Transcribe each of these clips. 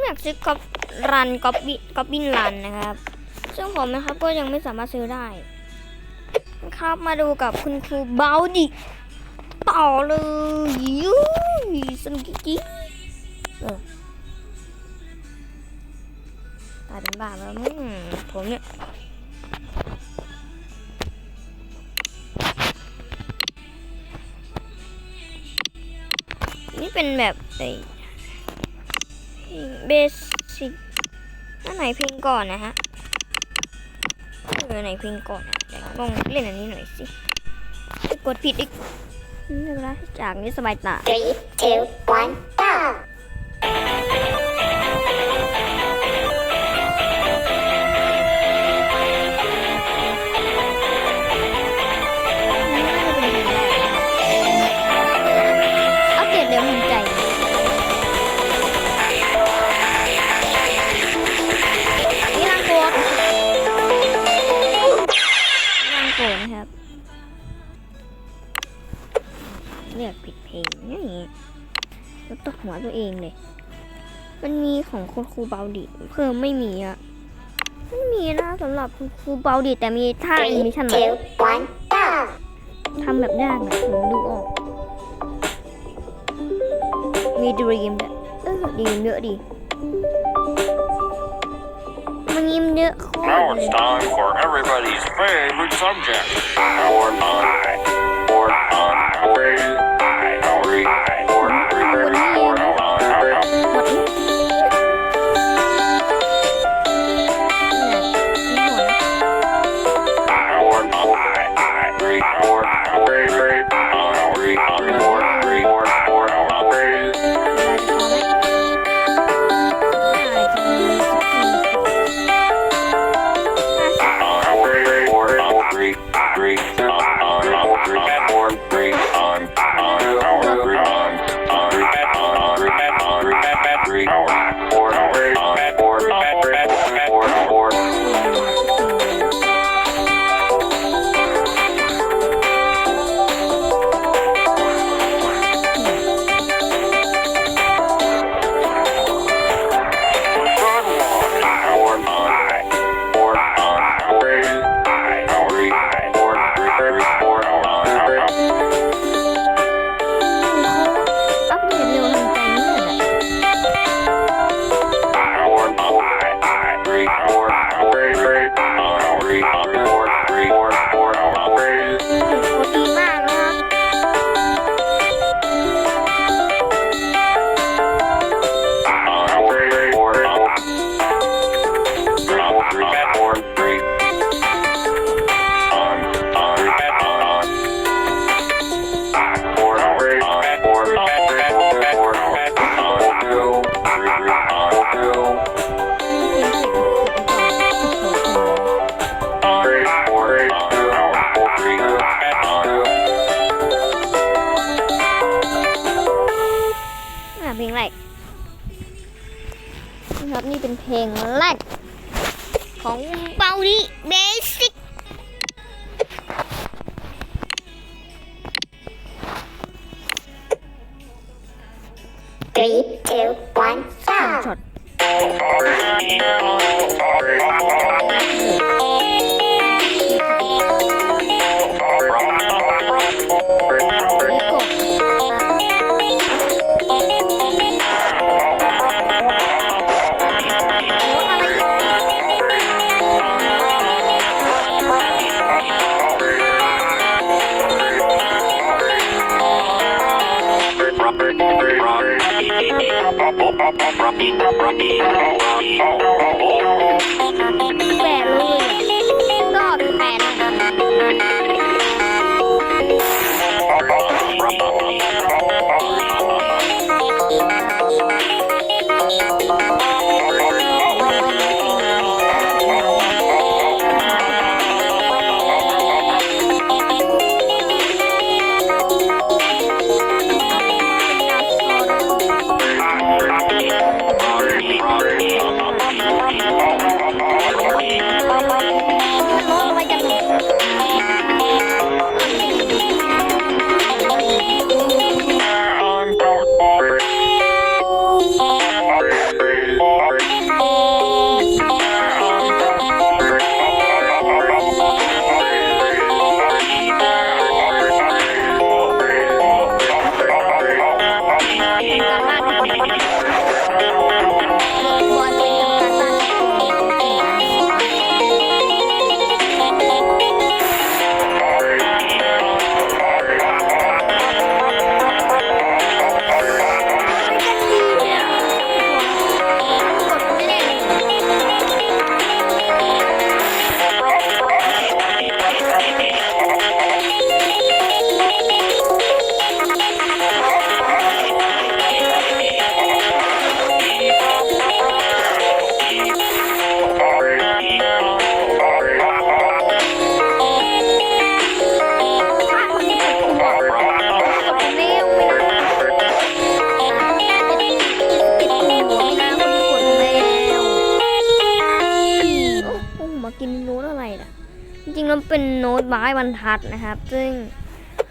อยากซื้อกอบรันกอบบิกอบบินรันนะครับ ซึ่งผมนะครับก็ยังไม่สามารถซื้อได้ครับมาดูกับคุณครูเบาดิต่อเลยยูสนุกกิ๊กเออตายเป็นบ้าแล้วมึงผมเนี่ยนี่เป็นแบบไอ้ เบสิกอันไหนเพลงก่อนนะฮะเออไหนเพลงก่อนอะเดี๋ยวลองเล่นอันนี้หน่อยสิกดผิดอีกไม่เป็นไรจากนี้สบายตา Three, two, one, go! เลือกผิดเพลงนี่แล้วตกหัวตัวเองเลย มันมีของคุณครูเบาดิเพิ่มไม่มีอะไม่มีนะสำหรับคุณครูเบาดิแต่มีท่าแอนิ Three, เมชัน two, one, go! ทำแบบยากนะผมดูออก มีดรีมด้วยเออดีมเยอะดีมันยิ้มเยอะโคตร Now เลย it's time for everybody's favorite subject. Or on. Baby. ับนี่เป็นเพลงแรกของเบาดีเบส Rocky, Rocky, Rocky, Rocky, Rocky, Rocky, Rocky, Rocky, Rocky, Rocky, กินั้ตอะไรนเป็นโน้ตไม้บรรทัดนะครับ ซึ่ง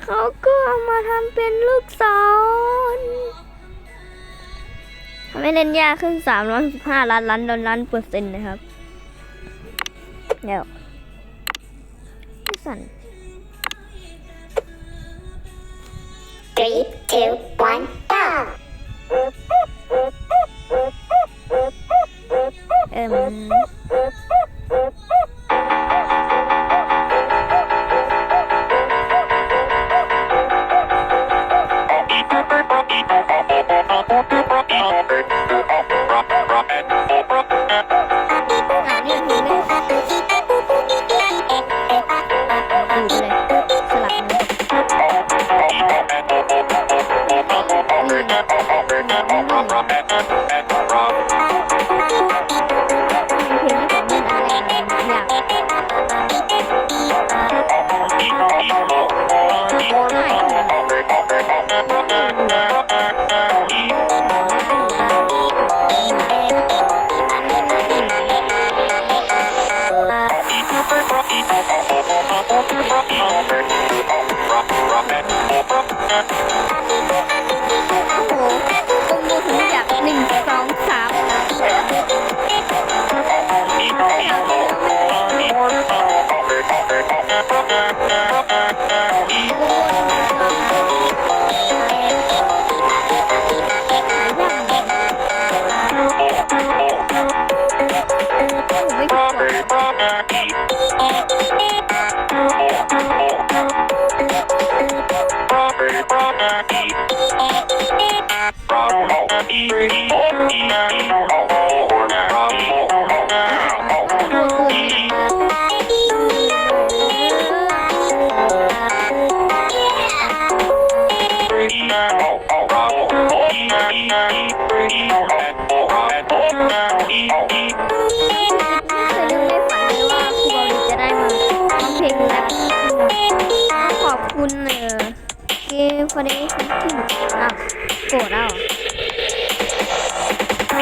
เขาก็เอามาทำเป็นลูกศรทำให้เล่นยากขึ้น315ล้านล้านดอลลาร์เปอร์เซ็นต์นะครับ เดี๋ยวสั่น Three, two, one, go! เอิ่ม ผ มฟอร์เดชั่นที่อะโกรธแล้วเหรอโก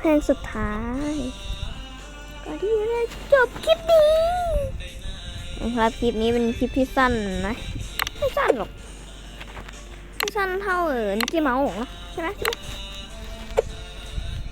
เพลงสุดท้าย ก็ที่จะจบคลิปนี้นะครับคลิปนี้เป็นคลิปที่สั้นนะ ไม่สั้นหรอก ไม่สั้นเท่าเออนิกกี้เมาส์หรอกนะใช่ไหมใช่ไหม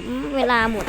เช้านี้นะครับผมเวลาหมด